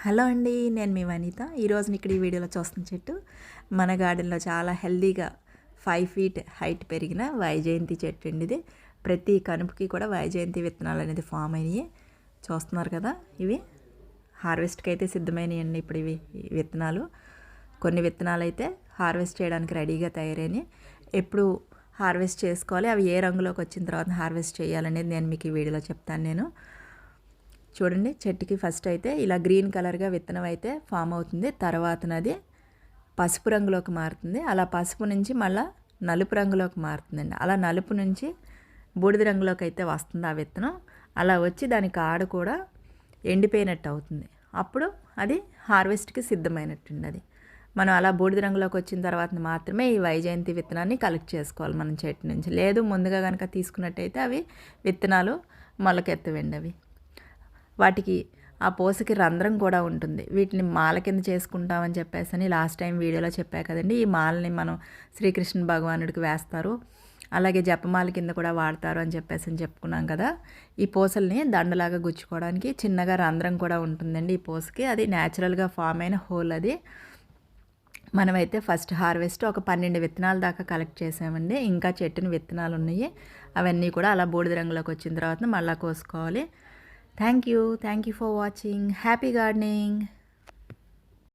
Hello అండి నేను మీ వనిత. ఈరోజు ఇక్కడ ఈ వీడియోలో చూస్తున్న చెట్టు మన గార్డెన్లో చాలా హెల్దీగా ఫైవ్ ఫీట్ హైట్ పెరిగిన వైజయంతి చెట్టు అండి ఇది. ప్రతి కనుపుకి కూడా వైజయంతి విత్తనాలు అనేది ఫామ్ అయినాయి. చూస్తున్నారు కదా ఇవి. హార్వెస్ట్కి అయితే సిద్ధమైనవి ఇప్పుడు ఇవి విత్తనాలు. కొన్ని విత్తనాలు అయితే హార్వెస్ట్ చేయడానికి రెడీగా తయారైనవి. ఎప్పుడు హార్వెస్ట్ చేసుకోవాలి అవి ఏ రంగులోకి వచ్చిన తర్వాత హార్వెస్ట్ చేయాలనేది నేను మీకు ఈ వీడియోలో చెప్తాను నేను. చూడండి చెట్టుకి ఫస్ట్ అయితే ఇలా గ్రీన్ కలర్గా విత్తనం అయితే ఫామ్ అవుతుంది. తర్వాతనది పసుపు రంగులోకి మారుతుంది. అలా పసుపు నుంచి మళ్ళా నలుపు రంగులోకి మారుతుందండి. అలా నలుపు నుంచి బూడిద రంగులోకి అయితే వస్తుంది ఆ విత్తనం. అలా వచ్చి దాని ఆడ కూడా ఎండిపోయినట్టు అవుతుంది. అప్పుడు అది హార్వెస్ట్కి సిద్ధమైనట్టుంది అది. మనం అలా బూడిద రంగులోకి వచ్చిన తర్వాత మాత్రమే ఈ వైజయంతి విత్తనాన్ని కలెక్ట్ చేసుకోవాలి మనం చెట్టు నుంచి. లేదు ముందుగా కనుక తీసుకున్నట్టయితే అవి విత్తనాలు మొలకెత్తవండి అవి. వాటికి ఆ పూసకి రంధ్రం కూడా ఉంటుంది. వీటిని మాల కింద చేసుకుంటామని చెప్పేసి అని లాస్ట్ టైం వీడియోలో చెప్పా కదండి. ఈ మాలని మనం శ్రీకృష్ణ భగవానుడికి వేస్తారు. అలాగే జపమాల కింద కూడా వాడతారు అని చెప్పేసి అని చెప్పుకున్నాం కదా. ఈ పూసల్ని దండలాగా గుచ్చుకోవడానికి చిన్నగా రంధ్రం కూడా ఉంటుందండి ఈ పూసకి. అది న్యాచురల్గా ఫామ్ అయిన హోల్ అది. మనమైతే ఫస్ట్ హార్వెస్ట్ ఒక పన్నెండు విత్తనాల దాకా కలెక్ట్ చేసామండి. ఇంకా చెట్టుని విత్తనాలు ఉన్నాయి. అవన్నీ కూడా అలా బూడిద రంగులోకి వచ్చిన తర్వాత మళ్ళీ కోసుకోవాలి. Thank you. Thank you for watching. Happy gardening.